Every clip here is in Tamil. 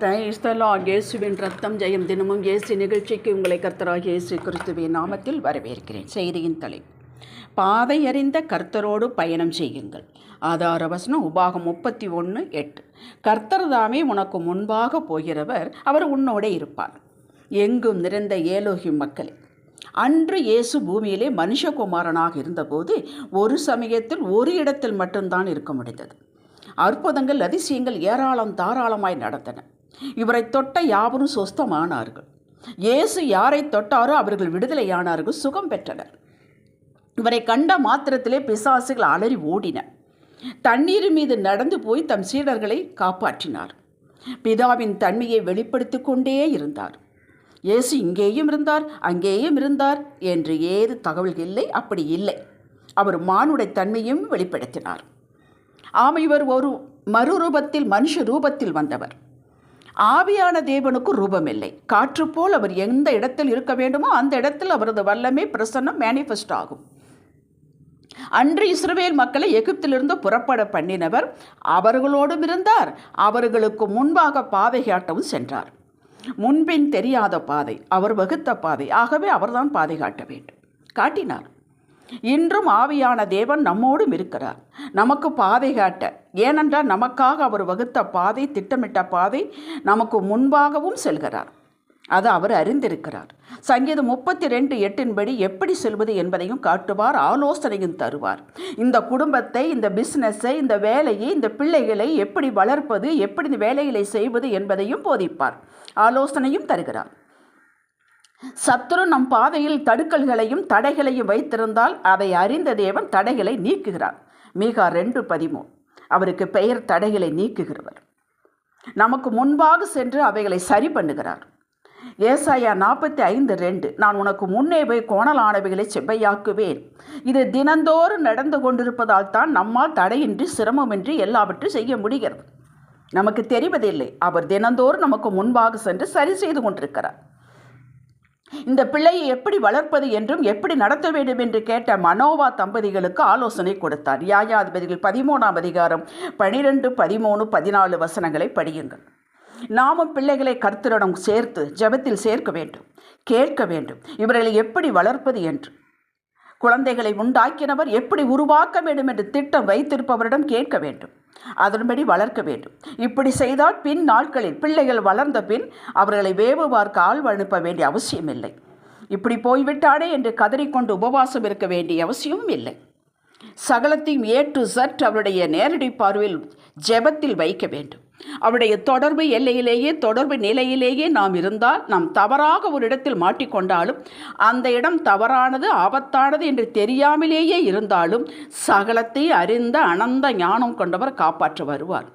பிரைஸ்தலா இயேசுவின் ரத்தம் ஜெயம் தினமும் இயேசு நிகழ்ச்சிக்கு உங்களை கர்த்தராக இயேசு கிறிஸ்துவின் நாமத்தில் வரவேற்கிறேன். செய்தியின் தலை பாதை அறிந்த கர்த்தரோடு பயணம் செய்யுங்கள். ஆதார வசனம் உபாகம் முப்பத்தி ஒன்று எட்டு. கர்த்தர் தாமே உனக்கு முன்பாக போகிறவர் அவர் உன்னோடே இருப்பார். எங்கும் நிறைந்த ஏலோகி மக்களே அன்று இயேசு பூமியிலே மனுஷகுமாரனாக இருந்தபோது ஒரு சமயத்தில் ஒரு இடத்தில் மட்டும்தான் இருக்க முடிந்தது. அற்புதங்கள் அதிசயங்கள் ஏராளம் தாராளமாய் நடந்தன. இவரை தொட்ட யாவரும் சொஸ்தமானார்கள். இயேசு யாரை தொட்டாரோ அவர்கள் விடுதலையானார்கள் சுகம் பெற்றனர். இவரை கண்ட மாத்திரத்திலே பிசாசுகள் அலறி ஓடின. தண்ணீர் மீது நடந்து போய் தம் சீடர்களை காப்பாற்றினார். பிதாவின் தன்மையை வெளிப்படுத்திக் கொண்டே இருந்தார். இயேசு இங்கேயும் இருந்தார் அங்கேயும் இருந்தார் என்று ஏது தகவல் இல்லை அப்படி இல்லை. அவர் மானுடைய தன்மையும் வெளிப்படுத்தினார். ஆம் இவர் ஒரு மறுரூபத்தில் மனுஷ ரூபத்தில் வந்தவர். ஆவியான தேவனுக்கு ரூபமில்லை. காற்று போல் அவர் எந்த இடத்தில் இருக்க வேண்டுமோ அந்த இடத்தில் அவரது வல்லமை பிரசன்னம் மேனிஃபெஸ்ட் ஆகும். அன்று இஸ்ரவேல் மக்களை எகிப்திலிருந்து புறப்பட பண்ணினவர் அவர்களோடும் இருந்தார். அவர்களுக்கு முன்பாக பாதை காட்டவும் சென்றார். முன்பின் தெரியாத பாதை அவர் வகுத்த பாதை. ஆகவே அவர்தான் பாதை காட்ட வேண்டும். காட்டினார். இன்றும் ஆவியான தேவன் நம்மோடும் இருக்கிறார். நமக்கு பாதை காட்ட ஏனென்றால் நமக்காக அவர் வகுத்த பாதை திட்டமிட்ட பாதை நமக்கு முன்பாகவும் செல்கிறார். அது அவர் அறிந்திருக்கிறார். சங்கீதம் முப்பத்தி ரெண்டு எட்டின்படி எப்படி செல்வது என்பதையும் காட்டுவார் ஆலோசனையும் தருவார். இந்த குடும்பத்தை இந்த பிஸ்னஸை இந்த வேலையை இந்த பிள்ளைகளை எப்படி வளர்ப்பது எப்படி இந்த வேலைகளை செய்வது என்பதையும் போதிப்பார். ஆலோசனையும் தருகிறார். சத்துரு நம் பாதையில் தடுக்கல்களையும் தடைகளையும் வைத்திருந்தால் அதை அறிந்த தேவன் தடைகளை நீக்குகிறார். மீகா ரெண்டு பதிமூணு அவருக்கு பெயர் தடைகளை நீக்குகிறவர். நமக்கு முன்பாக சென்று அவைகளை சரி பண்ணுகிறார். ஏசாயா நாற்பத்தி ஐந்து ரெண்டு. நான் உனக்கு முன்னே போய் கோணலானவைகளை செவ்வையாக்குவேன். இது தினந்தோறும் நடந்து கொண்டிருப்பதால் தான் நம்மால் தடையின்றி சிரமமின்றி எல்லாவற்றையும் செய்ய முடிகிறது. நமக்கு தெரிவதில்லை. அவர் தினந்தோறும் நமக்கு முன்பாக சென்று சரி செய்து கொண்டிருக்கிறார். இந்த பிள்ளையை எப்படி வளர்ப்பது என்றும் எப்படி நடத்த வேண்டும் என்று கேட்ட மனோவா தம்பதிகளுக்கு ஆலோசனை கொடுத்தார். யாயாதிபதிகள் பதிமூணாம் அதிகாரம் பனிரெண்டு பதிமூணு பதினாலு வசனங்களை படியுங்கள். நாமும் பிள்ளைகளை கர்த்தரிடம் சேர்த்து ஜெபத்தில் சேர்க்க வேண்டும் கேட்க வேண்டும். இவர்களை எப்படி வளர்ப்பது என்று. குழந்தைகளை உண்டாக்கினவர் எப்படி உருவாக்க வேண்டும் என்று திட்டம் வைத்திருப்பவரிடம் கேட்க வேண்டும். அதன்படி வளர்க்க வேண்டும். இப்படி செய்தால் பின் நாட்களில் பிள்ளைகள் வளர்ந்த பின் அவர்களை வேவு பார்க்க ஆள் அனுப்ப வேண்டிய அவசியமில்லை இப்படி போய்விட்டாடே என்று கதறிக்கொண்டு உபவாசம் இருக்க வேண்டிய அவசியமும் இல்லை. சகலத்தையும் ஏ டு சட் அவருடைய நேரடி பார்வையில் ஜெபத்தில் வைக்க வேண்டும். அவருடைய தொடர்பு எல்லையிலேயே தொடர்பு நிலையிலேயே நாம் இருந்தால் நாம் தவறாக ஒரு இடத்தில் மாட்டிக்கொண்டாலும் அந்த இடம் தவறானது ஆபத்தானது என்று தெரியாமலேயே இருந்தாலும் சகலத்தை அறிந்த அனந்த ஞானம் கொண்டவர் காப்பாற்ற வருவார்.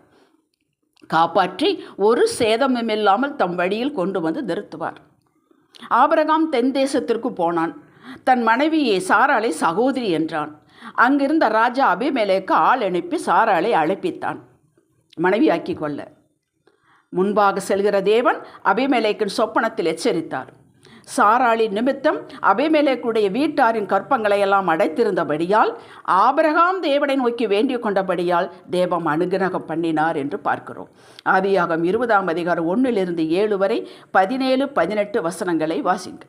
காப்பாற்றி ஒரு சேதமும் இல்லாமல் தம் வழியில் கொண்டு வந்து நிறுத்துவார். ஆபரகாம் தென் தேசத்திற்கு போனான். தன் மனைவியை சாராளை சகோதரி என்றான். அங்கிருந்த ராஜா அபிமேலேக்கு ஆள் அனுப்பி சாராளை அழைப்பித்தான். மனைவியாக்கி கொள்ள. முன்பாக செல்கிற தேவன் அபிமேலேக்கின் சொப்பனத்தில் எச்சரித்தார். சாராளி நிமித்தம் அபிமேலேக்குடைய வீட்டாரின் கற்பங்களை எல்லாம் அடைத்திருந்தபடியால் ஆபரகாம் தேவனை நோக்கி வேண்டிக் கொண்டபடியால் தேவம் அனுகிரகம் பண்ணினார் என்று பார்க்கிறோம். ஆதியாகம் இருபதாம் அதிகாரம் ஒன்றிலிருந்து ஏழு வரை பதினேழு பதினெட்டு வசனங்களை வாசிங்க.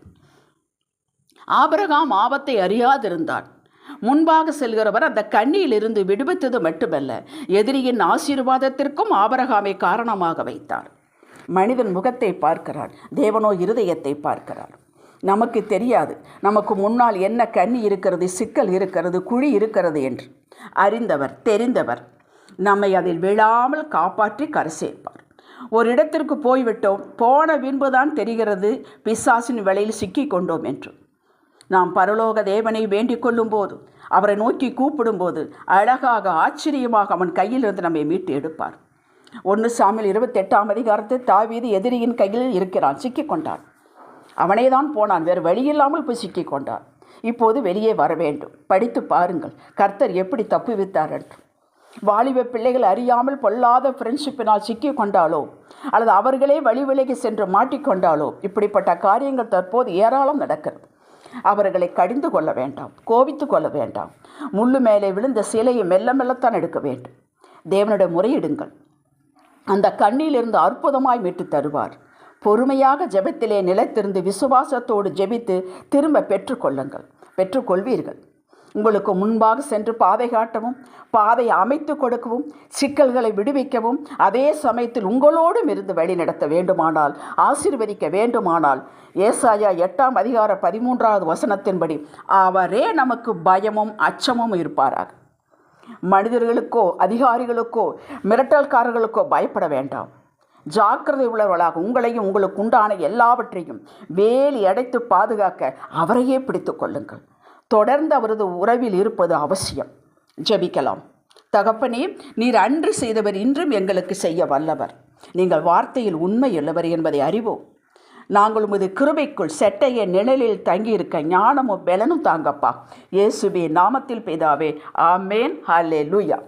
ஆபரகாம் ஆபத்தை அறியாதிருந்தான் முன்பாக செல்கிறவர் அந்த கண்ணியிலிருந்து விடுவித்தது மட்டுமல்ல எதிரியின் ஆசீர்வாதத்திற்கும் ஆபரகாமை காரணமாக வைத்தார். மனிதன் முகத்தை பார்க்கிறார் தேவனோ இருதயத்தை பார்க்கிறார். நமக்கு தெரியாது நமக்கு முன்னால் என்ன கண்ணி இருக்கிறது சிக்கல் இருக்கிறது குழி இருக்கிறது என்று. அறிந்தவர் தெரிந்தவர் நம்மை அதில் விழாமல் காப்பாற்றி கரை சேர்ப்பார். ஒரு இடத்திற்கு போய்விட்டோம் போன பின்புதான் தெரிகிறது பிசாசின் வலையில் சிக்கி கொண்டோம் என்று. நாம் பரலோக தேவனை வேண்டிக் கொள்ளும்போது அவரை நோக்கி கூப்பிடும்போது அழகாக ஆச்சரியமாக அவன் கையிலிருந்து நம்மை மீட்டு எடுப்பார். ஒன்று சாமியில் இருபத்தெட்டாம் அதிகாரத்தில் தாவீது எதிரியின் கையில் இருக்கிறான் சிக்கிக்கொண்டான் அவனே தான் போனான் வேறு வழியில்லாமல் போய் சிக்கிக்கொண்டான் இப்போது வெளியே வர வேண்டும். படித்து பாருங்கள் கர்த்தர் எப்படி தப்புவித்தார் என்று. வாலிப பிள்ளைகள் அறியாமல் பொல்லாத ஃப்ரெண்ட்ஷிப்பினால் சிக்கி கொண்டாலோ அல்லது அவர்களே வழி விலகி சென்று மாட்டிக்கொண்டாலோ இப்படிப்பட்ட காரியங்கள் தற்போது ஏராளம் நடக்கிறது. அவர்களை கடிந்து கொள்ள வேண்டாம் கோபித்து கொள்ள வேண்டாம். முள்ளு மேலே விழுந்த சிலையை மெல்ல மெல்லத்தான் எடுக்க வேண்டும். தேவனிடம் முறையிடுங்கள். அந்த கண்ணிலிருந்து அற்புதமாய் மீட்டு தருவார். பொறுமையாக ஜெபத்திலே நிலைத்திருந்து விசுவாசத்தோடு ஜெபித்து திரும்ப பெற்றுக்கொள்ளுங்கள் பெற்றுக்கொள்வீர்கள் உங்களுக்கு முன்பாக சென்று பாதை காட்டவும் பாதை அமைத்து கொடுக்கவும் சிக்கல்களை விடுவிக்கவும் அதே சமயத்தில் உங்களோடும் இருந்து வழிநடத்த வேண்டுமானால் ஆசீர்வதிக்க வேண்டுமானால் ஏசாயா எட்டாம் அதிகார பதிமூன்றாவது வசனத்தின்படி அவரே நமக்கு பயமும் அச்சமும் இருப்பாராக. மனிதர்களுக்கோ அதிகாரிகளுக்கோ மிரட்டல்காரர்களுக்கோ பயப்பட வேண்டாம். ஜாக்கிரதை உள்ளவர்களாக உங்களையும் உங்களுக்கு உண்டான எல்லாவற்றையும் வேலி அடைத்து பாதுகாக்க அவரையே பிடித்து கொள்ளுங்கள். தொடர்ந்து அவரது உறவில் இருப்பது அவசியம். ஜெபிக்கலாம். தகப்பனே நீர் அன்று செய்தவர் இன்றும் எங்களுக்கு செய்ய வல்லவர். நீங்கள் வார்த்தையில் உண்மையுள்ளவர் என்பதை அறிவோம். நாங்கள் உமது கிருபைக்குள் செட்டைய நிழலில் தங்கியிருக்க ஞானமும் பலனும் தாங்கப்பா. இயேசுவே நாமத்தில் பெய்தாவே ஆமேன். ஹலே லூயா